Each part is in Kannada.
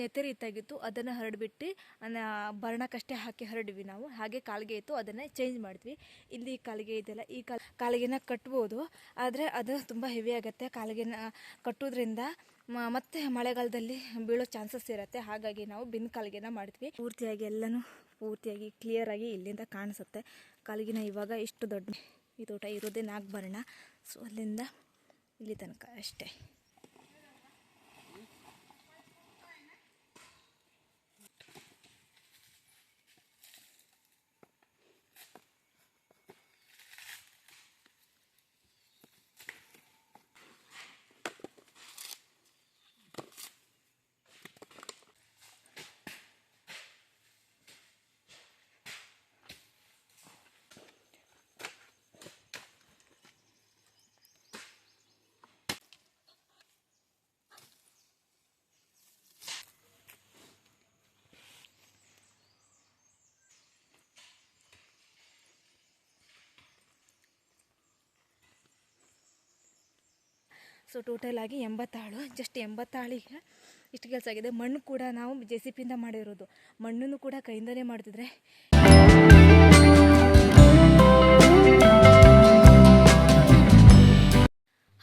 ನೆತ್ತರಿ ಇತ್ತಾಗಿತ್ತು ಅದನ್ನು ಹರಡ್ಬಿಟ್ಟು ಬರ್ಣಕ್ಕಷ್ಟೇ ಹಾಕಿ ಹರಡ್ವಿ ನಾವು. ಹಾಗೆ ಕಾಲಿಗೆ ಇತ್ತು ಅದನ್ನು ಚೇಂಜ್ ಮಾಡಿದ್ವಿ. ಇಲ್ಲಿ ಕಾಲಿಗೆ ಇದೆಲ್ಲ, ಈ ಕಾಲ, ಕಾಲಿಗೆನ ಕಟ್ಬೋದು. ಆದರೆ ಅದು ತುಂಬ ಹೆವಿ ಆಗುತ್ತೆ. ಕಾಲಿಗೆನ ಕಟ್ಟೋದ್ರಿಂದ ಮತ್ತೆ ಮಳೆಗಾಲದಲ್ಲಿ ಬೀಳೋ ಚಾನ್ಸಸ್ ಇರುತ್ತೆ. ಹಾಗಾಗಿ ನಾವು ಬಿನ್ ಕಾಲಿಗೆನ ಮಾಡಿದ್ವಿ. ಪೂರ್ತಿಯಾಗಿ ಎಲ್ಲನೂ ಪೂರ್ತಿಯಾಗಿ ಕ್ಲಿಯರಾಗಿ ಇಲ್ಲಿಂದ ಕಾಣಿಸುತ್ತೆ. ಕಾಲಿಗಿನ ಇವಾಗ ಇಷ್ಟು ದೊಡ್ಡ ಈ ತೋಟ ಇರೋದೇ ನಾಲ್ಕು ಬರ್ಣ ಸೊ ಅಲ್ಲಿಂದ ಇಲ್ಲಿ ತನಕ ಅಷ್ಟೇ. ಸೊ ಟೋಟಲ್ ಆಗಿ ಎಂಬತ್ತಾಳು ಜಸ್ಟ್ ಎಂಬತ್ತಾಳಿಗೆ ಇಷ್ಟು ಕೆಲಸ ಆಗಿದೆ. ಮಣ್ಣು ಕೂಡ ನಾವು ಜೆ ಸಿ ಪಿಯಿಂದ ಮಾಡಿರೋದು. ಮಣ್ಣನ್ನು ಕೂಡ ಕೈಯಿಂದಲೇ ಮಾಡ್ತಿದ್ರೆ.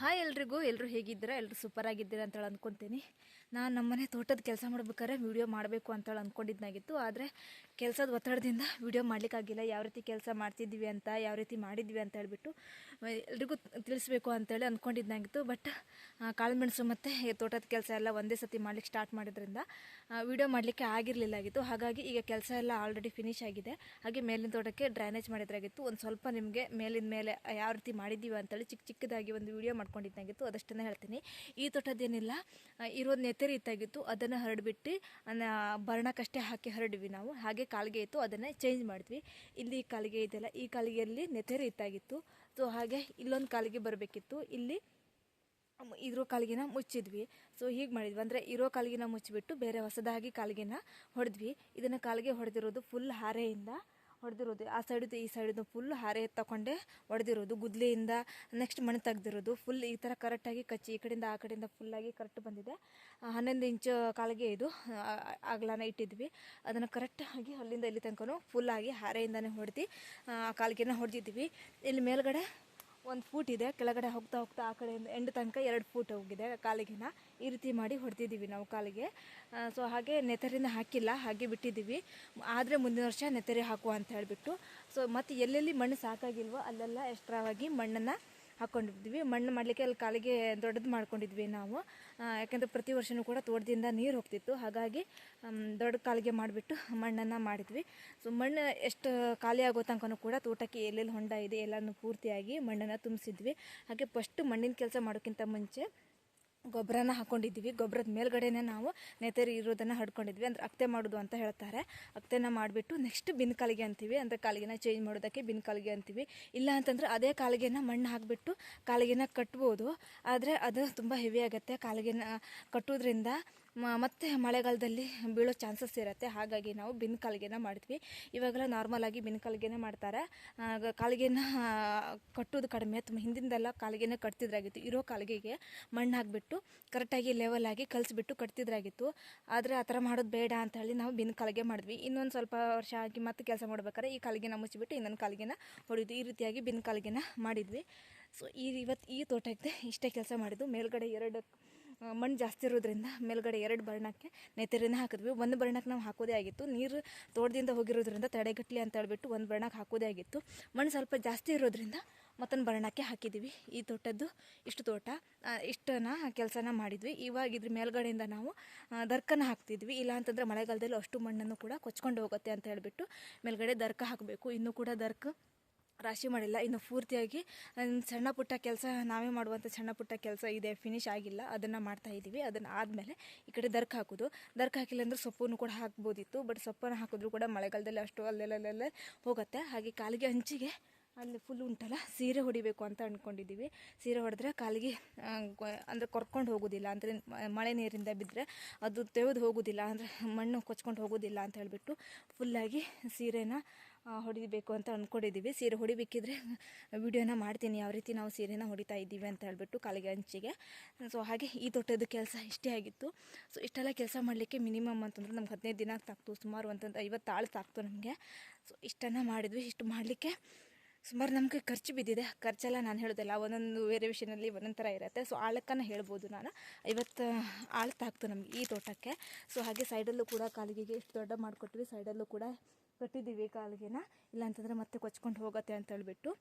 ಹಾಯ್ ಎಲ್ರಿಗೂ ಎಲ್ಲರೂ ಹೇಗಿದ್ದೀರಾ? ಎಲ್ಲರೂ ಸೂಪರ್ ಆಗಿದ್ದೀರಾ ಅಂತೇಳಿ ಅಂದ್ಕೊತೀನಿ ನಾನು ನಮ್ಮನೆ ತೋಟದ ಕೆಲಸ ಮಾಡ್ಬೇಕಾದ್ರೆ ವಿಡಿಯೋ ಮಾಡಬೇಕು ಅಂತೇಳಿ ಅಂದ್ಕೊಂಡಿದ್ದಾಗಿತ್ತು ಆದರೆ ಕೆಲಸದ ಒತ್ತಡದಿಂದ ವಿಡಿಯೋ ಮಾಡಲಿಕ್ಕಾಗಿಲ್ಲ. ಯಾವ ರೀತಿ ಕೆಲಸ ಮಾಡ್ತಿದ್ವಿ ಅಂತ, ಯಾವ ರೀತಿ ಮಾಡಿದ್ವಿ ಅಂತ ಹೇಳ್ಬಿಟ್ಟು ಎಲ್ರಿಗೂ ತಿಳಿಸ್ಬೇಕು ಅಂತೇಳಿ ಅಂದ್ಕೊಂಡಿದ್ದಾಗಿತ್ತು ಬಟ್ ಕಾಳುಮೆಣಸು ಮತ್ತು ತೋಟದ ಕೆಲಸ ಎಲ್ಲ ಒಂದೇ ಸತಿ ಮಾಡ್ಲಿಕ್ಕೆ ಸ್ಟಾರ್ಟ್ ಮಾಡಿದ್ರಿಂದ ವಿಡಿಯೋ ಮಾಡಲಿಕ್ಕೆ ಆಗಿರಲಿಲ್ಲಾಗಿತ್ತು. ಹಾಗಾಗಿ ಈಗ ಕೆಲಸ ಎಲ್ಲ ಆಲ್ರೆಡಿ ಫಿನಿಶ್ ಆಗಿದೆ. ಹಾಗೆ ಮೇಲಿನ ತೋಟಕ್ಕೆ ಡ್ರೈನೇಜ್ ಮಾಡಿದ್ರಾಗಿತ್ತು. ಒಂದು ಸ್ವಲ್ಪ ನಿಮಗೆ ಮೇಲಿನ ಮೇಲೆ ಯಾವ ರೀತಿ ಮಾಡಿದ್ದೀವಿ ಅಂತೇಳಿ ಚಿಕ್ಕ ಚಿಕ್ಕದಾಗಿ ಒಂದು ವಿಡಿಯೋ ಮಾಡ್ಕೊಂಡಿದ್ದಾಗಿತ್ತು. ಅದಷ್ಟನ್ನೇ ಹೇಳ್ತೀನಿ. ಈ ತೋಟದ್ದೇನಿಲ್ಲ ಇರೋದು ನೆತ್ತರಿ ಇತ್ತಾಗಿತ್ತು ಅದನ್ನು ಹರಡ್ಬಿಟ್ಟು ಬರ್ಣಕ್ಕಷ್ಟೇ ಹಾಕಿ ಹರಡಿವಿ ನಾವು. ಹಾಗೆ ಕಾಲಿಗೆ ಇತ್ತು, ಅದನ್ನು ಚೇಂಜ್ ಮಾಡಿದ್ವಿ. ಇಲ್ಲಿ ಕಾಲಿಗೆ ಇದೆಯಲ್ಲ ಈ ಕಾಲಿಗೆಯಲ್ಲಿ ನೆತೆರೆ ಇತ್ತಾಗಿತ್ತು ಸೊ ಹಾಗೆ ಇಲ್ಲೊಂದು ಕಾಲಿಗೆ ಬರಬೇಕಿತ್ತು. ಇಲ್ಲಿ ಇರೋ ಕಾಲಿಗೆನ ಮುಚ್ಚಿದ್ವಿ. ಸೊ ಹೀಗೆ ಮಾಡಿದ್ವಿ. ಅಂದರೆ ಇರೋ ಕಾಲಿಗೆನ ಮುಚ್ಚಿಬಿಟ್ಟು ಬೇರೆ ಹೊಸದಾಗಿ ಕಾಲಿಗೆನ ಹೊಡೆದ್ವಿ. ಇದನ್ನು ಕಾಲಿಗೆ ಹೊಡೆದಿರೋದು ಫುಲ್ ಹಾರೆಯಿಂದ. ಹೊಡೆದಿರೋದು. ಆ ಸೈಡ್ದು ಈ ಸೈಡಿದು ಫುಲ್ ಹಾರೆ ತಗೊಂಡೆ ಹೊಡೆದಿರೋದು. ಗುದ್ಲಿಯಿಂದ ನೆಕ್ಸ್ಟ್ ಮಣ್ಣು ತೆಗ್ದಿರೋದು. ಫುಲ್ ಈ ಥರ ಕರೆಕ್ಟಾಗಿ ಕಚ್ಚಿ, ಈ ಕಡೆಯಿಂದ ಆ ಕಡೆಯಿಂದ ಫುಲ್ಲಾಗಿ ಕರೆಕ್ಟ್ ಬಂದಿದೆ. ಹನ್ನೊಂದು ಇಂಚು ಕಾಲಿಗೆ ಇದು ಅಗಲನ ಇಟ್ಟಿದ್ವಿ. ಅದನ್ನು ಕರೆಕ್ಟಾಗಿ ಅಲ್ಲಿಂದ ಇಲ್ಲಿ ತನಕ ಫುಲ್ಲಾಗಿ ಹಾರೆಯಿಂದನೇ ಹೊಡೆದು, ಆ, ಕಾಲಿಗೆನ ಹೊಡೆದಿದ್ವಿ. ಇಲ್ಲಿ ಮೇಲ್ಗಡೆ ಒಂದು ಫೂಟ್ ಇದೆ, ಕೆಳಗಡೆ ಹೋಗ್ತಾ ಹೋಗ್ತಾ ಆ ಕಡೆಯಿಂದ ಎಂಡ್ ತನಕ ಎರಡು ಫೂಟ್ ಹೋಗಿದೆ, ಕಾಲಿಗೆನ ಈ ರೀತಿ ಮಾಡಿ ಹೊಡೆದಿದ್ದೀವಿ ನಾವು ಕಾಲಿಗೆ. ಸೊ ಹಾಗೆ ನೆತ್ತರಿನ ಹಾಕಿಲ್ಲ, ಹಾಗೆ ಬಿಟ್ಟಿದ್ದೀವಿ. ಆದರೆ ಮುಂದಿನ ವರ್ಷ ನೆತರಿ ಹಾಕುವ ಅಂತ ಹೇಳಿಬಿಟ್ಟು. ಸೊ ಮತ್ತು ಎಲ್ಲೆಲ್ಲಿ ಮಣ್ಣು ಸಾಕಾಗಿಲ್ವೋ ಅಲ್ಲೆಲ್ಲ ಎಕ್ಸ್ಟ್ರಾವಾಗಿ ಮಣ್ಣನ್ನು ಹಾಕ್ಕೊಂಡಿದ್ವಿ ಮಣ್ಣು ಮಾಡಲಿಕ್ಕೆ ಅಲ್ಲಿ ಕಾಲಿಗೆ ದೊಡ್ಡದು ಮಾಡ್ಕೊಂಡಿದ್ವಿ ನಾವು. ಯಾಕೆಂದರೆ ಪ್ರತಿ ವರ್ಷವೂ ಕೂಡ ತೋಟದಿಂದ ನೀರು ಹೋಗ್ತಿತ್ತು. ಹಾಗಾಗಿ ದೊಡ್ಡ ಕಾಲಿಗೆ ಮಾಡಿಬಿಟ್ಟು ಮಣ್ಣನ್ನು ಮಾಡಿದ್ವಿ. ಸೊ ಮಣ್ಣು ಎಷ್ಟು ಖಾಲಿ ಆಗೋ ತನಕನೂ ಕೂಡ ತೋಟಕ್ಕೆ ಎಲ್ಲೆಲ್ಲಿ ಹೊಂಡ ಇದೆ ಎಲ್ಲನೂ ಪೂರ್ತಿಯಾಗಿ ಮಣ್ಣನ್ನು ತುಂಬಿಸಿದ್ವಿ. ಹಾಗೆ ಫಸ್ಟ್ ಮಣ್ಣಿನ ಕೆಲಸ ಮಾಡೋಕ್ಕಿಂತ ಮುಂಚೆ ಗೊಬ್ಬರನ ಹಾಕೊಂಡಿದ್ದೀವಿ. ಗೊಬ್ಬರದ ಮೇಲ್ಗಡೆನೇ ನಾವು ನೆತೆರಿ ಇರೋದನ್ನು ಹಡ್ಕೊಂಡಿದ್ವಿ ಅಂದರೆ ಅಕ್ತೆ ಮಾಡೋದು ಅಂತ ಹೇಳ್ತಾರೆ. ಅಕ್ತೆನ ಮಾಡಿಬಿಟ್ಟು ನೆಕ್ಸ್ಟ್ ಬಿನ್ ಕಾಲಿಗೆ ಅಂತೀವಿ. ಅಂದರೆ ಕಾಲಿಗೆನ ಚೇಂಜ್ ಮಾಡೋದಕ್ಕೆ ಬಿನ್ ಕಾಲಿಗೆ ಅಂತೀವಿ. ಇಲ್ಲ ಅಂತಂದರೆ ಅದೇ ಕಾಲಿಗೆನ ಮಣ್ಣು ಹಾಕಿಬಿಟ್ಟು ಕಾಲಿಗೆನ ಕಟ್ಬೋದು. ಆದರೆ ಅದು ತುಂಬ ಹೆವಿ ಆಗುತ್ತೆ. ಕಾಲಿಗೆನ ಕಟ್ಟೋದ್ರಿಂದ ಮತ್ತೆ ಮಳೆಗಾಲದಲ್ಲಿ ಬೀಳೋ ಚಾನ್ಸಸ್ ಇರುತ್ತೆ. ಹಾಗಾಗಿ ನಾವು ಬಿನ್ ಕಾಲಿಗೆನ ಮಾಡ್ತೀವಿ. ಇವಾಗೆಲ್ಲ ನಾರ್ಮಲ್ ಆಗಿ ಬಿನ್ ಕಾಲಿಗೆನ ಮಾಡ್ತಾರೆ. ಕಾಲಿಗೆನ ಕಟ್ಟೋದು ಕಡಿಮೆ. ತುಂಬ ಹಿಂದಿಂದೆಲ್ಲ ಕಾಲಿಗೆನ ಕಟ್ತಿದ್ರಾಗಿತ್ತು. ಇರೋ ಕಾಲಿಗೆಗೆ ಮಣ್ಣು ಹಾಕಿಬಿಟ್ಟು ಕರೆಕ್ಟಾಗಿ ಲೆವೆಲ್ ಆಗಿ ಕಲಿಸ್ಬಿಟ್ಟು ಕಟ್ತಿದ್ರಾಗಿತ್ತು. ಆದರೆ ಆ ಥರ ಮಾಡೋದು ಬೇಡ ಅಂತ ಹೇಳಿ ನಾವು ಬಿನ್ ಕಾಲಿಗೆ ಮಾಡಿದ್ವಿ. ಇನ್ನೊಂದು ಸ್ವಲ್ಪ ವರ್ಷ ಆಗಿ ಮತ್ತೆ ಕೆಲಸ ಮಾಡ್ಬೇಕಾದ್ರೆ ಈ ಕಾಲಿಗೆನ ಮುಚ್ಚಿಬಿಟ್ಟು ಇನ್ನೊಂದು ಕಾಲಿಗೆನ ಹೊಡಿದ್ವಿ ಈ ರೀತಿಯಾಗಿ ಬಿನ್ ಕಾಲಿಗೆನ ಮಾಡಿದ್ವಿ. ಸೊ ಈ ಇವತ್ತು ಈ ತೋಟಕ್ಕೆ ಇಷ್ಟೇ ಕೆಲಸ ಮಾಡಿದ್ದು. ಮೇಲ್ಗಡೆ ಎರಡು ಮಣ್ಣು ಜಾಸ್ತಿ ಇರೋದ್ರಿಂದ ಮೇಲ್ಗಡೆ ಎರಡು ಬರ್ಣಕ್ಕೆ ನೆತ್ತರಿನ ಹಾಕಿದ್ವಿ. ಒಂದು ಬರ್ಣಕ್ಕೆ ನಾವು ಹಾಕೋದೇ ಆಗಿತ್ತು. ನೀರು ತೋಟದಿಂದ ಹೋಗಿರೋದ್ರಿಂದ ತಡೆಗಟ್ಟಲಿ ಅಂತ ಹೇಳ್ಬಿಟ್ಟು ಒಂದು ಬರ್ಣಕ್ಕೆ ಹಾಕೋದೇ ಆಗಿತ್ತು. ಮಣ್ಣು ಸ್ವಲ್ಪ ಜಾಸ್ತಿ ಇರೋದ್ರಿಂದ ಮತ್ತೊಂದು ಬರ್ಣಕ್ಕೆ ಹಾಕಿದ್ದೀವಿ ಈ ತೋಟದ್ದು ಇಷ್ಟು ತೋಟ ಇಷ್ಟನ ಕೆಲಸನ ಮಾಡಿದ್ವಿ. ಇವಾಗ ಇದ್ರ ಮೇಲ್ಗಡೆಯಿಂದ ನಾವು ದರ್ಕನ ಹಾಕ್ತಿದ್ವಿ. ಇಲ್ಲ ಅಂತಂದರೆ ಮಳೆಗಾಲದಲ್ಲಿ ಅಷ್ಟು ಮಣ್ಣನ್ನು ಕೂಡ ಕೊಚ್ಕೊಂಡು ಹೋಗುತ್ತೆ ಅಂತ ಹೇಳ್ಬಿಟ್ಟು ಮೇಲ್ಗಡೆ ದರ್ಕ ಹಾಕಬೇಕು. ಇನ್ನೂ ಕೂಡ ದರ್ಕ ರಾಶಿ ಮಾಡಿಲ್ಲ. ಇನ್ನು ಪೂರ್ತಿಯಾಗಿ ಸಣ್ಣ ಪುಟ್ಟ ಕೆಲಸ ನಾವೇ ಮಾಡುವಂಥ ಸಣ್ಣ ಪುಟ್ಟ ಕೆಲಸ ಇದೆ ಫಿನಿಶ್ ಆಗಿಲ್ಲ, ಅದನ್ನು ಮಾಡ್ತಾ ಇದ್ದೀವಿ ಅದನ್ನು ಆದಮೇಲೆ ಈ ಕಡೆ ದರ್ಕ ಹಾಕೋದು. ದರ್ಕ ಹಾಕಿಲ್ಲ ಅಂದ್ರೆ ಸೊಪ್ಪನ್ನು ಕೂಡ ಹಾಕ್ಬೋದಿತ್ತು ಬಟ್ ಸೊಪ್ಪನ್ನು ಹಾಕಿದ್ರು ಕೂಡ ಮಳೆಗಾಲದಲ್ಲಿ ಅಷ್ಟು ಅಲ್ಲೆಲ್ಲಲ್ಲೇ ಹೋಗುತ್ತೆ. ಹಾಗೆ ಕಾಲಿಗೆ ಹಂಚಿಗೆ ಅಲ್ಲಿ ಫುಲ್ ಉಂಟಲ್ಲ? ಸೀರೆ ಹೊಡಿಬೇಕು ಅಂತ ಅಂದ್ಕೊಂಡಿದ್ದೀವಿ ಸೀರೆ ಹೊಡೆದ್ರೆ ಕಾಲಿಗೆ ಅಂದರೆ ಕೊರ್ಕೊಂಡು ಹೋಗೋದಿಲ್ಲ. ಅಂದರೆ ಮಳೆ ನೀರಿಂದ ಬಿದ್ದರೆ ಅದು ತೆಗೆದು ಹೋಗೋದಿಲ್ಲ. ಅಂದರೆ ಮಣ್ಣು ಕೊಚ್ಕೊಂಡು ಹೋಗೋದಿಲ್ಲ ಅಂತ ಹೇಳಿಬಿಟ್ಟು ಫುಲ್ಲಾಗಿ ಸೀರೆನ ಹೊಡಿಬೇಕು ಅಂತ ಅಂದ್ಕೊಂಡಿದ್ದೀವಿ ಸೀರೆ ಹೊಡಿಬೇಕಿದ್ರೆ ವಿಡಿಯೋನ ಮಾಡ್ತೀನಿ. ಯಾವ ರೀತಿ ನಾವು ಸೀರೆನ ಹೊಡಿತಾ ಇದ್ದೀವಿ ಅಂತ ಹೇಳಿಬಿಟ್ಟು ಕಾಲಿಗೆ ಅಂಚಿಗೆ ಸೊ ಹಾಗೆ ಈ ತೋಟದ ಕೆಲಸ ಇಷ್ಟೇ ಆಗಿತ್ತು. ಸೊ ಇಷ್ಟೆಲ್ಲ ಕೆಲಸ ಮಾಡಲಿಕ್ಕೆ ಮಿನಿಮಮ್ ಅಂತಂದ್ರೆ ನಮ್ಗೆ ಹದಿನೈದು ದಿನ ತಾಕ್ತು ಸುಮಾರು ಅಂತಂದು ಐವತ್ತು ಆಳು ತಾಕ್ತು ನಮಗೆ. ಸೊ ಇಷ್ಟನ್ನು ಮಾಡಿದ್ವಿ. ಇಷ್ಟು ಮಾಡಲಿಕ್ಕೆ ಸುಮಾರು ನಮಗೆ ಖರ್ಚು ಬಿದ್ದಿದೆ. ಖರ್ಚೆಲ್ಲ ನಾನು ಹೇಳೋದಿಲ್ಲ, ಒಂದೊಂದು ವೇರಿಯೇಷನಲ್ಲಿ ಒಂದೊಂದು ಥರ ಇರುತ್ತೆ. ಸೊ ಆಳಕ್ಕನ್ನು ಹೇಳ್ಬೋದು ನಾನು. ಐವತ್ತು ಆಳು ತಾಕ್ತು ನಮಗೆ ಈ ತೋಟಕ್ಕೆ. ಸೊ ಹಾಗೆ ಸೈಡಲ್ಲೂ ಕೂಡ ಕಾಲಿಗೆಗೆ ಎಷ್ಟು ದೊಡ್ಡ ಮಾಡಿಕೊಟ್ವಿ. ಸೈಡಲ್ಲೂ ಕೂಡ ಕಟ್ಟಿದ್ದೀವಿ ಕಾಲಿಗೆನ. ಇಲ್ಲಾಂತಂದರೆ ಮತ್ತೆ ಕೊಚ್ಕೊಂಡು ಹೋಗುತ್ತೆ ಅಂತ ಹೇಳ್ಬಿಟ್ಟು.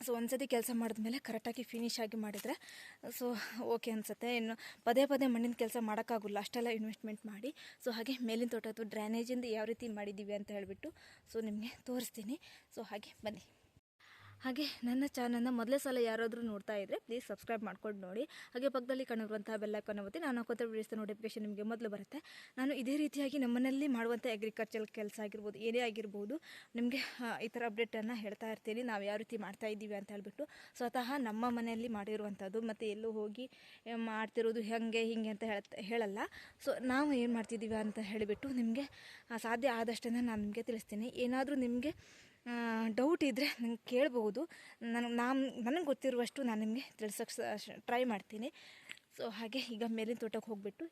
ಸೊ ಒಂದ್ಸತಿ ಕೆಲಸ ಮಾಡಿದ ಮೇಲೆ ಕರೆಕ್ಟಾಗಿ ಫಿನಿಶ್ ಆಗಿ ಮಾಡಿದರೆ ಸೊ ಓಕೆ ಅನಿಸುತ್ತೆ. ಇನ್ನು ಪದೇ ಪದೇ ಮಣ್ಣಿನ ಕೆಲಸ ಮಾಡೋಕ್ಕಾಗಲ್ಲ. ಅಷ್ಟೆಲ್ಲ ಇನ್ವೆಸ್ಟ್ಮೆಂಟ್ ಮಾಡಿ. ಸೊ ಹಾಗೆ ಮೇಲಿನ ತೋಟದ್ದು ಡ್ರೈನೇಜಿಂದ ಯಾವ ರೀತಿ ಮಾಡಿದ್ದೀವಿ ಅಂತ ಹೇಳಿಬಿಟ್ಟು ಸೊ ನಿಮಗೆ ತೋರಿಸ್ತೀನಿ. ಸೊ ಹಾಗೆ ಬನ್ನಿ. ಹಾಗೆ ನನ್ನ ಚಾನಲ್ನ ಮೊದಲೇ ಸಲ ಯಾರಾದರೂ ನೋಡ್ತಾ ಇದ್ದರೆ ಪ್ಲೀಸ್ ಸಬ್ಸ್ಕ್ರೈಬ್ ಮಾಡ್ಕೊಂಡು ನೋಡಿ. ಹಾಗೆ ಪಕ್ಕದಲ್ಲಿ ಕಾಣಿರುವಂಥ ಬೆಲ್ಲೈಕನ್ ಒತ್ತಿ ನಾನು ಹಾಕೋತ ವಿಡಿಯೋಸ್ ನೋಟಿಫಿಕೇಶನ್ ನಿಮಗೆ ಮೊದಲು ಬರುತ್ತೆ. ನಾನು ಇದೇ ರೀತಿಯಾಗಿ ನಮ್ಮನೇಲಿ ಮಾಡುವಂಥ ಅಗ್ರಿಕಲ್ಚರ್ ಕೆಲಸ ಆಗಿರ್ಬೋದು, ಏನೇ ಆಗಿರ್ಬೋದು, ನಿಮಗೆ ಈ ಥರ ಅಪ್ಡೇಟನ್ನು ಹೇಳ್ತಾ ಇರ್ತೀನಿ. ನಾವು ಯಾವ ರೀತಿ ಮಾಡ್ತಾ ಇದ್ದೀವಿ ಅಂತ ಹೇಳ್ಬಿಟ್ಟು ಸ್ವತಃ ನಮ್ಮ ಮನೆಯಲ್ಲಿ ಮಾಡಿರುವಂಥದ್ದು ಮತ್ತು ಎಲ್ಲೂ ಹೋಗಿ ಮಾಡ್ತಿರೋದು ಹೇಗೆ ಹಿಂಗೆ ಅಂತ ಹೇಳಲ್ಲ. ಸೊ ನಾವು ಏನು ಮಾಡ್ತಿದ್ದೀವಿ ಅಂತ ಹೇಳಿಬಿಟ್ಟು ನಿಮಗೆ ಸಾಧ್ಯ ಆದಷ್ಟನ್ನು ನಾನು ನಿಮಗೆ ತಿಳಿಸ್ತೀನಿ. ಏನಾದರೂ ನಿಮಗೆ ಡೌಟ್ ಇದ್ದರೆ ನಂಗೆ ಕೇಳಬಹುದು. ನನಗೆ ನಾನು, ನನಗೆ ಗೊತ್ತಿರುವಷ್ಟು ನಾನು ನಿಮಗೆ ತಿಳ್ಸೋಕ್ಕೆ ಟ್ರೈ ಮಾಡ್ತೀನಿ. ಸೊ ಹಾಗೆ ಈಗ ಮೇಲಿನ ತೋಟಕ್ಕೆ ಹೋಗಿಬಿಟ್ಟು,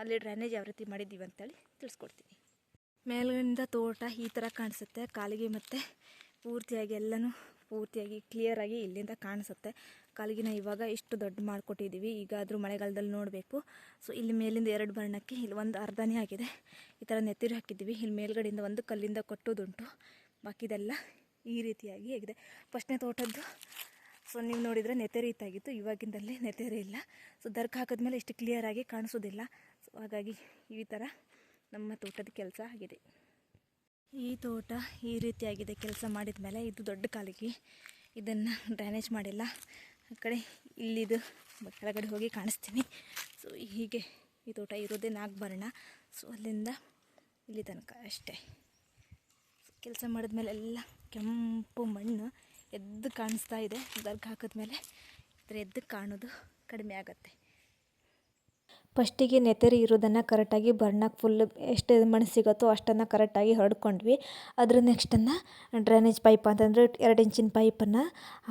ಅಲ್ಲಿ ಡ್ರೈನೇಜ್ ಯಾವ ರೀತಿ ಮಾಡಿದ್ದೀವಿ ಅಂತೇಳಿ ತಿಳಿಸ್ಕೊಡ್ತೀನಿ. ಮೇಲಿನಿಂದ ತೋಟ ಈ ಥರ ಕಾಣಿಸುತ್ತೆ. ಕಾಲಿಗೆ ಮತ್ತು ಪೂರ್ತಿಯಾಗಿ ಎಲ್ಲನೂ ಪೂರ್ತಿಯಾಗಿ ಕ್ಲಿಯರಾಗಿ ಇಲ್ಲಿಂದ ಕಾಣಿಸುತ್ತೆ. ಕಾಲಿಗಿನ ಇವಾಗ ಇಷ್ಟು ದೊಡ್ಡ ಮಾಡಿಕೊಟ್ಟಿದ್ದೀವಿ ಈಗ ಆದರೂ ಮಳೆಗಾಲದಲ್ಲಿ ನೋಡಬೇಕು. ಸೊ ಇಲ್ಲಿ ಮೇಲಿಂದ ಎರಡು ಬಣ್ಣಕ್ಕೆ ಇಲ್ಲಿ ಒಂದು ಅರ್ಧನೇ ಆಗಿದೆ. ಈ ಥರ ನೆತ್ತಿರು ಹಾಕಿದ್ದೀವಿ. ಇಲ್ಲಿ ಮೇಲ್ಗಡೆಯಿಂದ ಒಂದು ಕಲ್ಲಿಂದ ಕೊಟ್ಟೋದುಂಟು. ಬಾಕಿದೆಲ್ಲ ಈ ರೀತಿಯಾಗಿ ಆಗಿದೆ. ಫಸ್ಟ್ನೇ ತೋಟದ್ದು ಸೊ ನೀವು ನೋಡಿದರೆ ನೆತೆರೆ ಇತ್ತಾಗಿತ್ತು ಇವಾಗಿಂದಲ್ಲಿ ನೆತೆರೆ ಇಲ್ಲ. ಸೊ ದರ್ಕ ಹಾಕಿದ್ಮೇಲೆ ಇಷ್ಟು ಕ್ಲಿಯರಾಗಿ ಕಾಣಿಸೋದಿಲ್ಲ. ಸೊ ಹಾಗಾಗಿ ಈ ಥರ ನಮ್ಮ ತೋಟದ ಕೆಲಸ ಆಗಿದೆ. ಈ ತೋಟ ಈ ರೀತಿಯಾಗಿದೆ ಕೆಲಸ ಮಾಡಿದ ಮೇಲೆ ಇದು ದೊಡ್ಡ ಕಾಲಿಗೆ ಇದನ್ನು ಡ್ಯಾನೇಜ್ ಮಾಡಿಲ್ಲ. ಆ ಕಡೆ ಇಲ್ಲಿದು ಕೆಳಗಡೆ ಹೋಗಿ ಕಾಣಿಸ್ತೀನಿ. ಸೊ ಹೀಗೆ ಈ ತೋಟ ಇರೋದೇ ನಾಲ್ಕು ಬರೋಣ ಸೊ ಅಲ್ಲಿಂದ ಇಲ್ಲಿ ತನಕ ಅಷ್ಟೇ. ಕೆಲಸ ಮಾಡಿದ್ಮೇಲೆ ಎಲ್ಲ ಕೆಂಪು ಮಣ್ಣು ಎದ್ದು ಕಾಣಿಸ್ತಾ ಇದೆ. ದರ್ಗ ಹಾಕಿದ್ಮೇಲೆ ಇದರ ಎದ್ದು ಕಾಣೋದು ಕಡಿಮೆ ಆಗುತ್ತೆ. ಫಸ್ಟಿಗೆ ನೆತ್ತರಿ ಇರೋದನ್ನು ಕರೆಕ್ಟಾಗಿ ಬರ್ನಾಗೆ ಫುಲ್ ಎಷ್ಟು ಮಣ್ಣು ಸಿಗುತ್ತೋ ಅಷ್ಟನ್ನು ಕರೆಕ್ಟಾಗಿ ಹರಡ್ಕೊಂಡ್ವಿ ಅದ್ರ ನೆಕ್ಸ್ಟನ್ನು ಡ್ರೈನೇಜ್ ಪೈಪ್ ಅಂತಂದರೆ ಎರಡು ಇಂಚಿನ ಪೈಪನ್ನು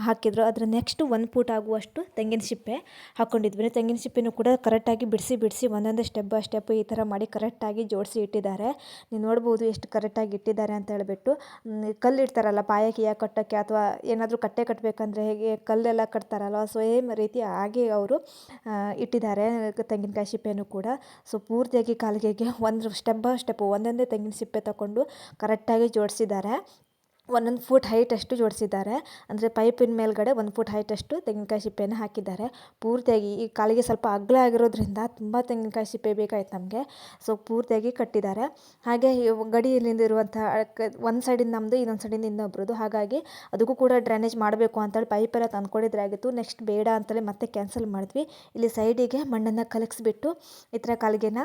ಹಾಕಿದ್ರು. ಅದ್ರ ನೆಕ್ಸ್ಟ್ ಒಂದು ಫೂಟ್ ಆಗುವಷ್ಟು ತೆಂಗಿನ ಸಿಪ್ಪೆ ಹಾಕ್ಕೊಂಡಿದ್ವಿ ತೆಂಗಿನ ಸಿಪ್ಪೆನೂ ಕೂಡ ಕರೆಕ್ಟಾಗಿ ಬಿಡಿಸಿ ಬಿಡಿಸಿ ಒಂದೊಂದು ಸ್ಟೆಪ್ ಬೈ ಸ್ಟೆಪ್ ಈ ಥರ ಮಾಡಿ ಕರೆಕ್ಟಾಗಿ ಜೋಡಿಸಿ ಇಟ್ಟಿದ್ದಾರೆ. ನೀವು ನೋಡ್ಬೋದು ಎಷ್ಟು ಕರೆಕ್ಟಾಗಿ ಇಟ್ಟಿದ್ದಾರೆ ಅಂತ ಹೇಳ್ಬಿಟ್ಟು. ಕಲ್ಲು ಇಡ್ತಾರಲ್ಲ ಪಾಯಕ್ಕೆ ಕೀಯ ಕಟ್ಟೋಕ್ಕೆ ಅಥವಾ ಏನಾದರೂ ಕಟ್ಟೆ ಕಟ್ಟಬೇಕಂದ್ರೆ ಹೇಗೆ ಕಲ್ಲೆಲ್ಲ ಕಟ್ತಾರಲ್ಲ ಸೇಮ್ ರೀತಿ ಹಾಗೆ ಅವರು ಇಟ್ಟಿದ್ದಾರೆ ತೆಂಗಿನಕಾಯಿ ಸಿಪ್ಪೆನೂ ಕೂಡ ಸೊ ಪೂರ್ತಿಯಾಗಿ ಕಾಲಿಗೆಗೆ ಒಂದು ಸ್ಟೆಪ್ ಬೈ ಸ್ಟೆಪ್ ಒಂದೊಂದೇ ತೆಂಗಿನ ಸಿಪ್ಪೆ ತಗೊಂಡು ಕರೆಕ್ಟಾಗಿ ಜೋಡಿಸಿದ್ದಾರೆ. ಒಂದೊಂದು ಫೂಟ್ ಹೈಟಷ್ಟು ಜೋಡಿಸಿದ್ದಾರೆ. ಅಂದರೆ ಪೈಪಿನ ಮೇಲ್ಗಡೆ ಒಂದು ಫೂಟ್ ಅಷ್ಟು ತೆಂಗಿನಕಾಯಿ ಸಿಪ್ಪೆಯನ್ನು ಹಾಕಿದ್ದಾರೆ. ಪೂರ್ತಿಯಾಗಿ ಈ ಕಾಲಿಗೆ ಸ್ವಲ್ಪ ಅಗ್ಲ ಆಗಿರೋದ್ರಿಂದ ತುಂಬ ತೆಂಗಿನಕಾಯಿ ಸಿಪ್ಪೆ ಬೇಕಾಯ್ತು ನಮಗೆ. ಸೊ ಪೂರ್ತಿಯಾಗಿ ಕಟ್ಟಿದ್ದಾರೆ. ಹಾಗೆ ಇರುವಂಥ ಒಂದು ಸೈಡಿಂದ ನಮ್ಮದು ಇನ್ನೊಂದು ಸೈಡಿಂದ ಇನ್ನೊಬ್ರದ್ದು ಹಾಗಾಗಿ ಅದಕ್ಕೂ ಕೂಡ ಡ್ರೈನೇಜ್ ಮಾಡಬೇಕು ಅಂತೇಳಿ ಪೈಪೆಲ್ಲ ತಂದ್ಕೊಂಡಿದ್ರೆ ಆಗಿತ್ತು. ನೆಕ್ಸ್ಟ್ ಬೇಡ ಅಂತೇಳಿ ಮತ್ತೆ ಕ್ಯಾನ್ಸಲ್ ಮಾಡಿದ್ವಿ. ಇಲ್ಲಿ ಸೈಡಿಗೆ ಮಣ್ಣನ್ನು ಕಲಗಿಸ್ಬಿಟ್ಟು ಈ ಥರ ಕಾಲಿಗೆನ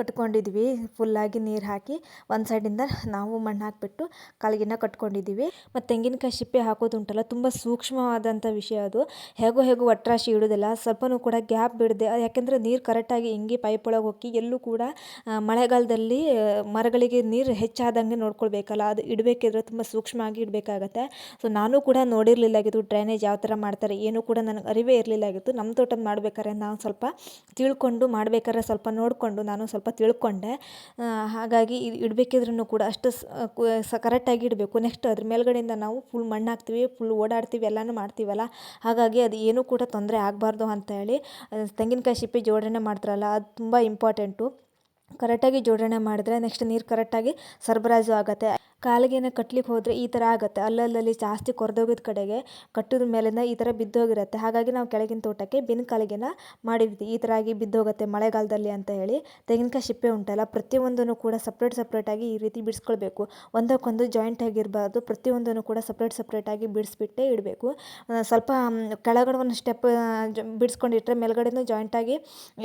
ಕಟ್ಕೊಂಡಿದ್ವಿ. ಫುಲ್ಲಾಗಿ ನೀರು ಹಾಕಿ ಒಂದು ಸೈಡಿಂದ ನಾವು ಮಣ್ಣು ಹಾಕಿಬಿಟ್ಟು ಕಾಲಿಗೆನ ಕಟ್ಕೊಂಡಿದ್ದೀವಿ ಮತ್ತು ತೆಂಗಿನಕಾಯಿ ಸಿಪ್ಪೆ ಹಾಕೋದುಂಟಲ್ಲ, ತುಂಬ ಸೂಕ್ಷ್ಮವಾದಂಥ ವಿಷಯ ಅದು. ಹೇಗೋ ಹೇಗೋ ಒಟ್ರಾಶಿ ಇಡೋದಿಲ್ಲ, ಸ್ವಲ್ಪನೂ ಕೂಡ ಗ್ಯಾಪ್ ಬಿಡದೆ, ಯಾಕೆಂದರೆ ನೀರು ಕರೆಕ್ಟಾಗಿ ಹಿಂಗೆ ಪೈಪ್ ಒಳಗೆ ಹೋಗಿ ಎಲ್ಲೂ ಕೂಡ ಮಳೆಗಾಲದಲ್ಲಿ ಮರಗಳಿಗೆ ನೀರು ಹೆಚ್ಚಾದಂಗೆ ನೋಡ್ಕೊಳ್ಬೇಕಲ್ಲ, ಅದು ಇಡಬೇಕಿದ್ರೆ ತುಂಬ ಸೂಕ್ಷ್ಮವಾಗಿ ಇಡಬೇಕಾಗತ್ತೆ. ಸೊ ನಾನು ಕೂಡ ನೋಡಿರಲಿಲ್ಲಾಗಿತ್ತು ಡ್ರೈನೇಜ್ ಯಾವ ಥರ ಮಾಡ್ತಾರೆ, ಏನೂ ಕೂಡ ನನಗೆ ಅರಿವೇ ಇರಲಿಲ್ಲಾಗಿತ್ತು ನಮ್ಮ ತೋಟದ ಮಾಡ್ಬೇಕಾದ್ರೆ ನಾವು ಸ್ವಲ್ಪ ತಿಳ್ಕೊಂಡು ಮಾಡ್ಬೇಕಾದ್ರೆ ಸ್ವಲ್ಪ ನೋಡಿಕೊಂಡು ನಾನು ಸ್ವಲ್ಪ ತಿಳ್ಕೊಂಡೆ. ಆ, ಹಾಗಾಗಿ ಇದು ಇಡಬೇಕಿದ್ರೂ ಕೂಡ ಅಷ್ಟು ಸ ಕರೆಕ್ಟಾಗಿ ಇಡಬೇಕು. ನೆಕ್ಸ್ಟ್ ಅದ್ರ ಮೇಲ್ಗಡೆಯಿಂದ ನಾವು ಫುಲ್ ಮಣ್ಣು ಹಾಕ್ತೀವಿ ಫುಲ್ ಓಡಾಡ್ತೀವಿ ಎಲ್ಲನೂ ಮಾಡ್ತೀವಲ್ಲ. ಹಾಗಾಗಿ ಅದು ಏನೂ ಕೂಡ ತೊಂದರೆ ಆಗಬಾರ್ದು ಅಂತ ಹೇಳಿ ತೆಂಗಿನಕಾಯಿ ಸಿಪ್ಪೆ ಜೋಡಣೆ ಮಾಡ್ತಾರಲ್ಲ ಅದು ತುಂಬ ಇಂಪಾರ್ಟೆಂಟು ಕರೆಕ್ಟಾಗಿ ಜೋಡಣೆ ಮಾಡಿದ್ರೆ ನೆಕ್ಸ್ಟ್ ನೀರು ಕರೆಕ್ಟಾಗಿ ಸರಬರಾಜು ಆಗುತ್ತೆ. ಕಾಲಿಗೆನ ಕಟ್ಲಿಕ್ಕೆ ಹೋದರೆ ಈ ಥರ ಆಗುತ್ತೆ. ಅಲ್ಲಲ್ಲಲ್ಲಿ ಜಾಸ್ತಿ ಕೊರೆದೋಗಿದ ಕಡೆಗೆ ಕಟ್ಟಿದ ಮೇಲಿಂದ ಈ ಥರ ಬಿದ್ದೋಗಿರುತ್ತೆ. ಹಾಗಾಗಿ ನಾವು ಕೆಳಗಿನ ತೋಟಕ್ಕೆ ಬಿನ್ ಕಾಲಿಗೆನ ಮಾಡಿದ್ವಿ. ಈ ಥರ ಆಗಿ ಬಿದ್ದೋಗುತ್ತೆ ಮಳೆಗಾಲದಲ್ಲಿ ಅಂತ ಹೇಳಿ. ತೆಂಗಿನಕಾಯಿ ಸಿಪ್ಪೆ ಉಂಟಲ್ಲ, ಪ್ರತಿಯೊಂದನ್ನು ಕೂಡ ಸಪ್ರೇಟ್ ಸಪ್ರೇಟಾಗಿ ಈ ರೀತಿ ಬಿಡಿಸ್ಕೊಳ್ಬೇಕು. ಒಂದಕ್ಕೊಂದು ಜಾಯಿಂಟ್ ಆಗಿರಬಾರ್ದು, ಪ್ರತಿಯೊಂದನ್ನು ಕೂಡ ಸಪ್ರೇಟ್ ಸಪ್ರೇಟಾಗಿ ಬಿಡಿಸ್ಬಿಟ್ಟೇ ಇಡಬೇಕು. ಸ್ವಲ್ಪ ಕೆಳಗಡೆ ಒಂದು ಸ್ಟೆಪ್ ಬಿಡಿಸ್ಕೊಂಡಿಟ್ರೆ ಮೇಲ್ಗಡೆನೂ ಜಾಯಿಂಟಾಗಿ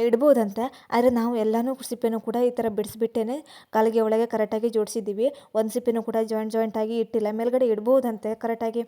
ಇಡ್ಬೋದಂತೆ. ಆದರೆ ನಾವು ಎಲ್ಲನೂ ಸಿಪ್ಪೆನೂ ಕೂಡ ಈ ಥರ ಬಿಡಿಸ್ಬಿಟ್ಟೇ ಕಾಲಿಗೆ ಒಳಗೆ ಕರೆಕ್ಟಾಗಿ ಜೋಡಿಸಿದ್ದೀವಿ. ಒಂದು ಸಿಪ್ಪೆನೂ ಕೂಡ ಜಾಯಿಂಟ್ ಜಾಯಿಂಟಾಗಿ ಇಟ್ಟಿಲ್ಲ. ಮೇಲ್ಗಡೆ ಇಡ್ಬೋದಂತೆ ಕರೆಕ್ಟಾಗಿ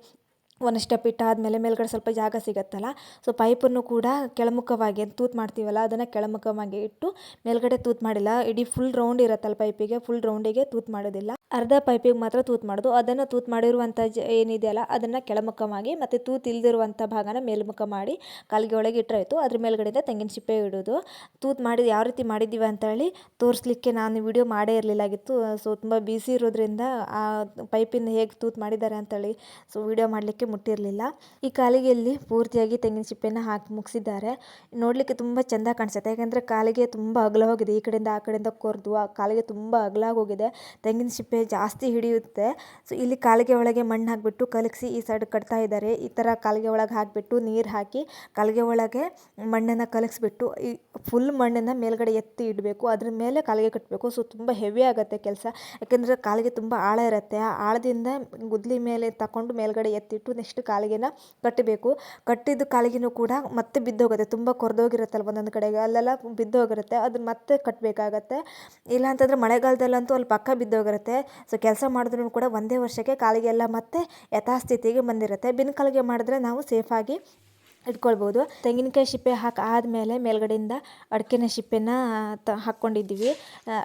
ಒಂದು ಸ್ಟೆಪ್ ಇಟ್ಟಾದಮೇಲೆ ಮೇಲ್ಗಡೆ ಸ್ವಲ್ಪ ಜಾಗ ಸಿಗುತ್ತಲ್ಲ ಸೊ ಪೈಪನ್ನು ಕೂಡ ಕೆಳಮುಖವಾಗಿ ತೂತು ಮಾಡ್ತೀವಲ್ಲ, ಅದನ್ನು ಕೆಳಮುಖವಾಗಿ ಇಟ್ಟು ಮೇಲ್ಗಡೆ ತೂತು ಮಾಡಿಲ್ಲ. ಇಡೀ ಫುಲ್ ರೌಂಡ್ ಇರುತ್ತಲ್ಲ ಪೈಪಿಗೆ ಫುಲ್ ರೌಂಡಿಗೆ ತೂತು ಮಾಡೋದಿಲ್ಲ. ಅರ್ಧ ಪೈಪಿಗೆ ಮಾತ್ರ ತೂತು ಮಾಡೋದು. ಅದನ್ನು ತೂತು ಮಾಡಿರುವಂಥ ಜ ಏನಿದೆಯಲ್ಲ ಅದನ್ನು ಕೆಳಮುಖವಾಗಿ ಮತ್ತು ತೂತು ಇಲ್ದಿರುವಂಥ ಭಾಗನ ಮೇಲ್ಮುಖ ಮಾಡಿ ಕಾಲಿಗೆ ಒಳಗೆ ಇಟ್ಟರೆ ಆಯಿತು ಅದ್ರ ಮೇಲ್ಗಡೆಯಿಂದ ತೆಂಗಿನ ಸಿಪ್ಪೆ ಇಡೋದು. ತೂತು ಮಾಡಿದ ಯಾವ ರೀತಿ ಮಾಡಿದ್ದೀವಿ ಅಂತೇಳಿ ತೋರಿಸ್ಲಿಕ್ಕೆ ನಾನು ವಿಡಿಯೋ ಮಾಡೇ ಇರಲಿಲ್ಲಾಗಿತ್ತು ಸೊ ತುಂಬ ಬಿಸಿ ಇರೋದ್ರಿಂದ ಆ ಪೈಪಿಂದ ಹೇಗೆ ತೂತು ಮಾಡಿದ್ದಾರೆ ಅಂತೇಳಿ ಸೊ ವಿಡಿಯೋ ಮಾಡಲಿಕ್ಕೆ ಮುಟ್ಟಿರಲಿಲ್ಲ. ಈ ಕಾಲಿಗೆಯಲ್ಲಿ ಪೂರ್ತಿಯಾಗಿ ತೆಂಗಿನ ಸಿಪ್ಪೆಯನ್ನು ಹಾಕಿ ಮುಗಿಸಿದ್ದಾರೆ. ನೋಡಲಿಕ್ಕೆ ತುಂಬ ಚೆಂದ ಕಾಣಿಸುತ್ತೆ. ಯಾಕೆಂದರೆ ಕಾಲಿಗೆ ತುಂಬ ಅಗಲ ಹೋಗಿದೆ. ಈ ಕಡೆಯಿಂದ ಆ ಕಡೆಯಿಂದ ಕೊರೆದು ಆ ಕಾಲಿಗೆ ತುಂಬ ಹೋಗಿದೆ ತೆಂಗಿನ ಸಿಪ್ಪೆ ಜಾಸ್ತಿ ಹಿಡಿಯುತ್ತೆ. ಸೊ ಇಲ್ಲಿ ಕಾಲಿಗೆ ಒಳಗೆ ಮಣ್ಣು ಹಾಕಿಬಿಟ್ಟು ಕಲಗಿಸಿ ಈ ಸೈಡ್ ಕಟ್ತಾ ಇದ್ದಾರೆ. ಈ ಥರ ಕಾಲಿಗೆ ಒಳಗೆ ಹಾಕಿಬಿಟ್ಟು ನೀರು ಹಾಕಿ ಕಾಲಿಗೆ ಒಳಗೆ ಮಣ್ಣನ್ನು ಕಲಗಿಸ್ಬಿಟ್ಟು ಈ ಫುಲ್ ಮಣ್ಣನ್ನು ಮೇಲ್ಗಡೆ ಎತ್ತಿ ಇಡಬೇಕು. ಅದ್ರ ಮೇಲೆ ಕಾಲಿಗೆ ಕಟ್ಟಬೇಕು ಸೊ ತುಂಬ ಹೆವಿ ಆಗುತ್ತೆ ಕೆಲಸ. ಯಾಕೆಂದರೆ ಕಾಲಿಗೆ ತುಂಬ ಆಳ ಇರುತ್ತೆ. ಆ ಆಳದಿಂದ ಗುದ್ಲಿ ಮೇಲೆ ತಗೊಂಡು ಮೇಲ್ಗಡೆ ಎತ್ತಿಟ್ಟು ನೆಕ್ಸ್ಟ್ ಕಾಲಿಗೆನ ಕಟ್ಟಬೇಕು. ಕಟ್ಟಿದ ಕಾಲಿಗೆನೂ ಕೂಡ ಮತ್ತೆ ಬಿದ್ದೋಗುತ್ತೆ. ತುಂಬ ಕೊರೆದೋಗಿರುತ್ತಲ್ಲ ಒಂದೊಂದು ಕಡೆಗೆ. ಅಲ್ಲೆಲ್ಲ ಬಿದ್ದೋಗಿರುತ್ತೆ. ಅದನ್ನ ಮತ್ತೆ ಕಟ್ಟಬೇಕಾಗತ್ತೆ ಇಲ್ಲ ಅಂತಂದರೆ ಮಳೆಗಾಲದಲ್ಲಂತೂ ಅಲ್ಲಿ ಪಕ್ಕ ಬಿದ್ದೋಗಿರುತ್ತೆ. ಸೊ ಕೆಲಸ ಮಾಡಿದ್ರೂ ಕೂಡ ಒಂದೇ ವರ್ಷಕ್ಕೆ ಕಾಲಿಗೆಲ್ಲ ಮತ್ತೆ ಯಥಾಸ್ಥಿತಿಗೆ ಬಂದಿರುತ್ತೆ. ಬಿನ್ ಕಾಲಿಗೆ ಮಾಡಿದ್ರೆ ನಾವು ಸೇಫಾಗಿ ಇಟ್ಕೊಳ್ಬೋದು. ತೆಂಗಿನಕಾಯಿ ಸಿಪ್ಪೆ ಹಾಕಿ ಆದಮೇಲೆ ಮೇಲ್ಗಡೆಯಿಂದ ಅಡಿಕೆನ ಸಿಪ್ಪೆನ ತ ಹಾಕ್ಕೊಂಡಿದ್ದೀವಿ.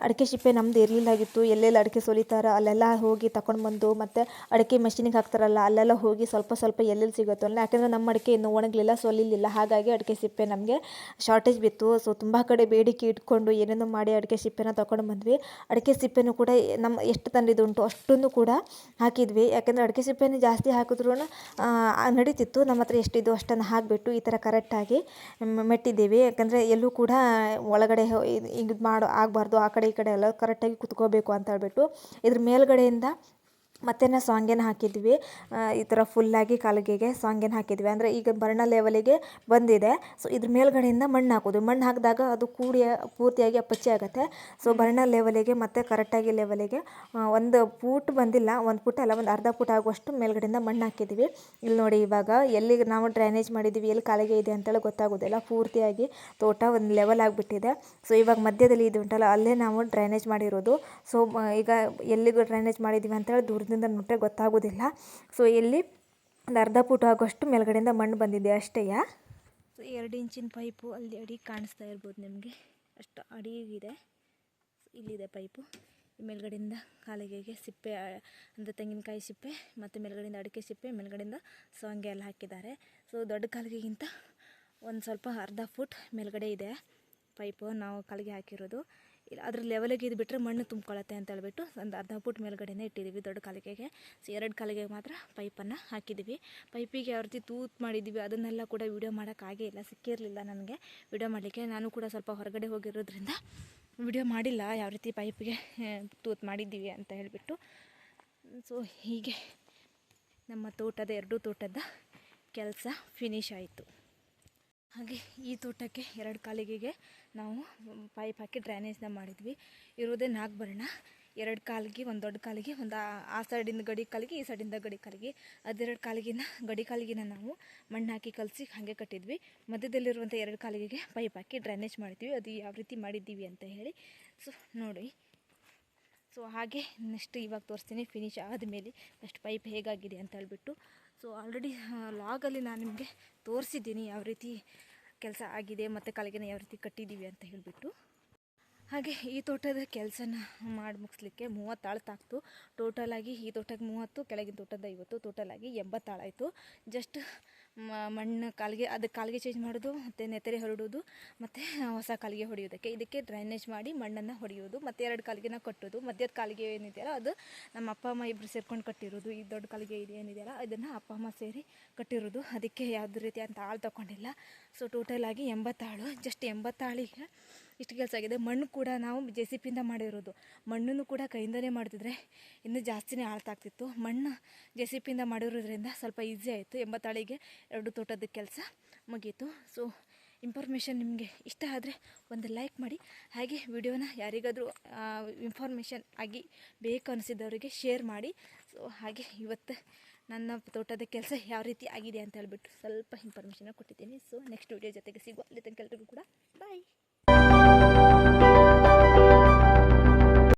ಅಡಿಕೆ ಸಿಪ್ಪೆ ನಮ್ದು ಇರಲಿಲ್ಲಾಗಿತ್ತು. ಎಲ್ಲೆಲ್ಲಿ ಅಡಿಕೆ ಸೊಲಿತಾರ ಅಲ್ಲೆಲ್ಲ ಹೋಗಿ ತಗೊಂಡು ಬಂದು ಮತ್ತು ಅಡಿಕೆ ಮೆಷಿನಿಗೆ ಹಾಕ್ತಾರಲ್ಲ, ಅಲ್ಲೆಲ್ಲ ಹೋಗಿ ಸ್ವಲ್ಪ ಸ್ವಲ್ಪ ಎಲ್ಲೆಲ್ಲಿ ಸಿಗುತ್ತೋ ಅಲ್ಲ. ಯಾಕೆಂದರೆ ನಮ್ಮ ಅಡಿಕೆ ಇನ್ನೂ ಒಣಗಲಿಲ್ಲ, ಸೊಲಿಲಿಲ್ಲ. ಹಾಗಾಗಿ ಅಡಿಕೆ ಸಿಪ್ಪೆ ನಮಗೆ ಶಾರ್ಟೇಜ್ ಬಿತ್ತು. ಸೊ ತುಂಬ ಕಡೆ ಬೇಡಿಕೆ ಇಟ್ಕೊಂಡು ಏನೇನೋ ಮಾಡಿ ಅಡಿಕೆ ಸಿಪ್ಪೆನ ತಗೊಂಡು ಬಂದ್ವಿ. ಅಡಿಕೆ ಸಿಪ್ಪೆನೂ ಕೂಡ ನಮ್ಮ ಎಷ್ಟು ತಂದಿದ್ದುಂಟು ಅಷ್ಟನ್ನು ಕೂಡ ಹಾಕಿದ್ವಿ. ಯಾಕೆಂದರೆ ಅಡಿಕೆ ಸಿಪ್ಪೆನ ಜಾಸ್ತಿ ಹಾಕಿದ್ರೂ ನಡೀತಿತ್ತು. ನಮ್ಮ ಹತ್ರ ಎಷ್ಟಿದ್ದು ಅಷ್ಟನ್ನು ಹಾಕಿಬಿಟ್ಟು ಈ ಥರ ಕರೆಕ್ಟಾಗಿ ಮೆಟ್ಟಿದ್ದೀವಿ. ಯಾಕಂದರೆ ಎಲ್ಲೂ ಕೂಡ ಒಳಗಡೆ ಇದು ಮಾಡೋ, ಆಗಬಾರ್ದು, ಆ ಕಡೆ ಈ ಕಡೆ ಎಲ್ಲ ಕರೆಕ್ಟಾಗಿ ಕುತ್ಕೋಬೇಕು ಅಂತ ಹೇಳ್ಬಿಟ್ಟು ಇದ್ರ ಮೇಲ್ಗಡೆಯಿಂದ ಮತ್ತೆ ನಾವು ಸಾಂಗೇನ ಹಾಕಿದ್ವಿ. ಈ ಥರ ಫುಲ್ಲಾಗಿ ಕಾಲಿಗೆಗೆ ಸಾಂಗೇನ ಹಾಕಿದ್ವಿ. ಅಂದರೆ ಈಗ ಬರ್ಣ ಲೆವೆಲಿಗೆ ಬಂದಿದೆ. ಸೊ ಇದ್ರ ಮೇಲ್ಗಡೆಯಿಂದ ಮಣ್ಣು ಹಾಕೋದು. ಮಣ್ಣು ಹಾಕಿದಾಗ ಅದು ಕೂಡಿ, ಪೂರ್ತಿಯಾಗಿ ಅಪ್ಪಚ್ಚಿ ಆಗುತ್ತೆ. ಸೊ ಬರ್ಣ ಲೆವೆಲಿಗೆ ಮತ್ತು ಕರೆಕ್ಟಾಗಿ ಲೆವೆಲಿಗೆ ಒಂದು ಫೂಟ್ ಬಂದಿಲ್ಲ. ಒಂದು ಫೂಟ್ ಅಲ್ಲ, ಒಂದು ಅರ್ಧ ಫೂಟ್ ಆಗುವಷ್ಟು ಮೇಲ್ಗಡೆಯಿಂದ ಮಣ್ಣು ಹಾಕಿದ್ವಿ. ಇಲ್ಲಿ ನೋಡಿ ಇವಾಗ ಎಲ್ಲಿಗೆ ನಾವು ಡ್ರೈನೇಜ್ ಮಾಡಿದ್ವಿ, ಎಲ್ಲಿ ಕಾಲಿಗೆ ಇದೆ ಅಂತೇಳಿ ಗೊತ್ತಾಗೋದಿಲ್ಲ. ಪೂರ್ತಿಯಾಗಿ ತೋಟ ಒಂದು ಲೆವೆಲ್ ಆಗಿಬಿಟ್ಟಿದೆ. ಸೊ ಇವಾಗ ಮಧ್ಯದಲ್ಲಿ ಇದು ಉಂಟಲ್ಲ, ಅಲ್ಲೇ ನಾವು ಡ್ರೈನೇಜ್ ಮಾಡಿರೋದು. ಸೊ ಈಗ ಎಲ್ಲಿಗೂ ಡ್ರೈನೇಜ್ ಮಾಡಿದ್ವಿ ಅಂತೇಳಿ ದೂರದಿಂದ ನೋಟ್ರೆ ಗೊತ್ತಾಗೋದಿಲ್ಲ. ಸೊ ಇಲ್ಲಿ ಒಂದು ಅರ್ಧ ಫುಟ್ ಆಗೋಷ್ಟು ಮೇಲ್ಗಡೆಯಿಂದ ಮಣ್ಣು ಬಂದಿದೆ ಅಷ್ಟೇ ಸೊ ಎರಡು ಇಂಚಿನ ಪೈಪು ಅಲ್ಲಿ ಅಡಿ ಕಾಣಿಸ್ತಾ ಇರ್ಬೋದು ನಿಮಗೆ. ಅಷ್ಟು ಅಡಿಗಿದೆ. ಇಲ್ಲಿದೆ ಪೈಪು. ಮೇಲ್ಗಡೆಯಿಂದ ಕಾಲಿಗೆಗೆ ಸಿಪ್ಪೆ ಅಂದರೆ ತೆಂಗಿನಕಾಯಿ ಸಿಪ್ಪೆ, ಮತ್ತು ಮೇಲ್ಗಡೆಯಿಂದ ಅಡಿಕೆ ಸಿಪ್ಪೆ, ಮೇಲ್ಗಡೆಯಿಂದ ಸೊಂಗೆ ಎಲ್ಲ ಹಾಕಿದ್ದಾರೆ. ಸೊ ದೊಡ್ಡ ಕಾಲಿಗೆಗಿಂತ ಒಂದು ಸ್ವಲ್ಪ ಅರ್ಧ ಫುಟ್ ಮೇಲ್ಗಡೆ ಇದೆ ಪೈಪು ನಾವು ಕಾಲಿಗೆ ಹಾಕಿರೋದು. ಇಲ್ಲ, ಅದ್ರ ಲೆವೆಲಿಗೆ ಇದು ಬಿಟ್ಟರೆ ಮಣ್ಣು ತುಂಬ್ಕೊಳತ್ತೆ ಅಂತ ಹೇಳ್ಬಿಟ್ಟು ಒಂದು ಅರ್ಧ ಫುಟ್ ಮೇಲ್ಗಡೆನೇ ಇಟ್ಟಿದ್ದೀವಿ ದೊಡ್ಡ ಕಾಲಿಗೆಗೆ. ಸೊ ಎರಡು ಕಾಲಿಗೆ ಮಾತ್ರ ಪೈಪನ್ನು ಹಾಕಿದ್ದೀವಿ ಪೈಪಿಗೆ ಯಾವ ರೀತಿ ತೂತ್ ಮಾಡಿದ್ದೀವಿ ಅದನ್ನೆಲ್ಲ ಕೂಡ ವೀಡಿಯೋ ಮಾಡೋಕ್ಕಾಗೇ ಇಲ್ಲ, ಸಿಕ್ಕಿರಲಿಲ್ಲ ನನಗೆ ವೀಡಿಯೋ ಮಾಡಲಿಕ್ಕೆ. ನಾನು ಕೂಡ ಸ್ವಲ್ಪ ಹೊರಗಡೆ ಹೋಗಿರೋದ್ರಿಂದ ವಿಡಿಯೋ ಮಾಡಿಲ್ಲ, ಯಾವ ರೀತಿ ಪೈಪಿಗೆ ತೂತ್ ಮಾಡಿದ್ದೀವಿ ಅಂತ ಹೇಳಿಬಿಟ್ಟು. ಸೊ ಹೀಗೆ ನಮ್ಮ ತೋಟದ, ಎರಡೂ ತೋಟದ ಕೆಲಸ ಫಿನಿಶ್ ಆಯಿತು. ಹಾಗೆ ಈ ತೋಟಕ್ಕೆ ಎರಡು ಕಾಲಿಗೆಗೆ ನಾವು ಪೈಪ್ ಹಾಕಿ ಡ್ರೈನೇಜ್ನ ಮಾಡಿದ್ವಿ. ಇರೋದೇ ನಾಲ್ಕು ಬರೋಣ ಎರಡು ಕಾಲಿಗೆ, ಒಂದು ದೊಡ್ಡ ಕಾಲಿಗೆ, ಒಂದು ಆ ಸೈಡಿಂದ ಗಡಿ ಕಾಲಿಗೆ, ಈ ಸೈಡಿಂದ ಗಡಿ ಕಾಲಿಗೆ. ಅದೆರಡು ಕಾಲಿಗಿನ, ಗಡಿ ಕಾಲಿಗಿನ ನಾವು ಮಣ್ಣು ಹಾಕಿ ಕಲಸಿ ಹಾಗೆ ಕಟ್ಟಿದ್ವಿ. ಮಧ್ಯದಲ್ಲಿರುವಂಥ ಎರಡು ಕಾಲಿಗೆಗೆ ಪೈಪ್ ಹಾಕಿ ಡ್ರೈನೇಜ್ ಮಾಡಿದ್ವಿ ಅದು ಯಾವ ರೀತಿ ಮಾಡಿದ್ದೀವಿ ಅಂತ ಹೇಳಿ. ಸೊ, ನೋಡಿ. ಸೊ, ಹಾಗೆ ನೆಕ್ಸ್ಟ್ ಇವಾಗ ತೋರಿಸ್ತೀನಿ. ಫಿನಿಶ್ ಆದಮೇಲೆ ಫಸ್ಟ್ ಪೈಪ್ ಹೇಗಾಗಿದೆ ಅಂತ ಹೇಳ್ಬಿಟ್ಟು. ಸೊ ಆಲ್ರೆಡಿ ಲಾಗಲ್ಲಿ ನಾನು ನಿಮಗೆ ತೋರಿಸಿದ್ದೀನಿ ಯಾವ ರೀತಿ ಕೆಲಸ ಆಗಿದೆ ಮತ್ತು ಕಾಲಿಗೆನ ಯಾವ ರೀತಿ ಕಟ್ಟಿದ್ದೀವಿ ಅಂತ ಹೇಳಿಬಿಟ್ಟು. ಹಾಗೆ ಈ ತೋಟದ ಕೆಲಸನ ಮಾಡಿ ಮುಗಿಸ್ಲಿಕ್ಕೆ ಮೂವತ್ತಾಳು ತಾಕ್ತು. ಟೋಟಲಾಗಿ ಈ ತೋಟಕ್ಕೆ ಮೂವತ್ತು, ಕೆಳಗಿನ ತೋಟದ ಐವತ್ತು ಟೋಟಲಾಗಿ ಎಂಬತ್ತಾಳಾಯಿತು ಜಸ್ಟ್ ಮಣ್ಣು ಕಾಲಿಗೆ ಅದಕ್ಕೆ ಕಾಲಿಗೆ ಚೇಂಜ್ ಮಾಡೋದು, ಮತ್ತು ನೆತ್ತರೆ ಹೊರಡೋದು, ಮತ್ತು ಹೊಸ ಕಾಲಿಗೆ ಹೊಡೆಯೋದಕ್ಕೆ. ಇದಕ್ಕೆ ಡ್ರೈನೇಜ್ ಮಾಡಿ ಮಣ್ಣನ್ನು ಹೊಡೆಯೋದು, ಮತ್ತು ಎರಡು ಕಾಲಿಗೆನ ಕಟ್ಟೋದು. ಮಧ್ಯದ ಕಾಲಿಗೆ ಏನಿದೆಯಲ್ಲ, ಅದು ನಮ್ಮ ಅಪ್ಪ, ಅಮ್ಮ ಇಬ್ಬರು ಸೇರ್ಕೊಂಡು ಕಟ್ಟಿರೋದು. ಈ ದೊಡ್ಡ ಕಾಲಿಗೆ ಇದು ಏನಿದೆಯಲ್ಲ ಅದನ್ನು ಅಪ್ಪ, ಅಮ್ಮ ಸೇರಿ ಕಟ್ಟಿರೋದು. ಅದಕ್ಕೆ ಯಾವುದೇ ರೀತಿ ಅಂತ ಆಳು ತಗೊಂಡಿಲ್ಲ. ಸೊ ಟೋಟಲಾಗಿ ಎಂಬತ್ತಾಳು ಜಸ್ಟ್ ಎಂಬತ್ತಾಳಿಗೆ ಇಷ್ಟು ಕೆಲಸ ಆಗಿದೆ. ಮಣ್ಣು ಕೂಡ ನಾವು ಜೆ ಸಿ ಪಿಯಿಂದ ಮಾಡಿರೋದು. ಮಣ್ಣನ್ನು ಕೂಡ ಕೈಯಿಂದಲೇ ಮಾಡ್ತಿದ್ರೆ ಇನ್ನೂ ಜಾಸ್ತಿನೇ ಆಳ್ತಾಗ್ತಿತ್ತು ಮಣ್ಣು ಜೆ ಸಿ ಪಿಯಿಂದ ಮಾಡಿರೋದ್ರಿಂದ ಸ್ವಲ್ಪ ಈಸಿ ಆಯಿತು. ಎಂಬತ್ತಾಳಿಗೆ ಎರಡು ತೋಟದ ಕೆಲಸ ಮುಗೀತು. ಸೊ ಇನ್ಫಾರ್ಮೇಷನ್ ನಿಮಗೆ ಇಷ್ಟ ಆದರೆ ಒಂದು ಲೈಕ್ ಮಾಡಿ. ಹಾಗೆ ವಿಡಿಯೋನ ಯಾರಿಗಾದರೂ ಇನ್ಫಾರ್ಮೇಷನ್ ಆಗಿ ಬೇಕು ಅನಿಸಿದವರಿಗೆ ಶೇರ್ ಮಾಡಿ. ಸೊ ಹಾಗೆ ಇವತ್ತು ನನ್ನ ತೋಟದ ಕೆಲಸ ಯಾವ ರೀತಿ ಆಗಿದೆ ಅಂತ ಹೇಳ್ಬಿಟ್ಟು ಸ್ವಲ್ಪ ಇನ್ಫಾರ್ಮೇಷನ್ ಕೊಟ್ಟಿದ್ದೀನಿ. ಸೊ ನೆಕ್ಸ್ಟ್ ವಿಡಿಯೋ ಜೊತೆಗೆ ಸಿಗುವ. ಅಲ್ಲಿ ತನಕ ಎಲ್ರಿಗೂ ಕೂಡ ಬಾಯ್ you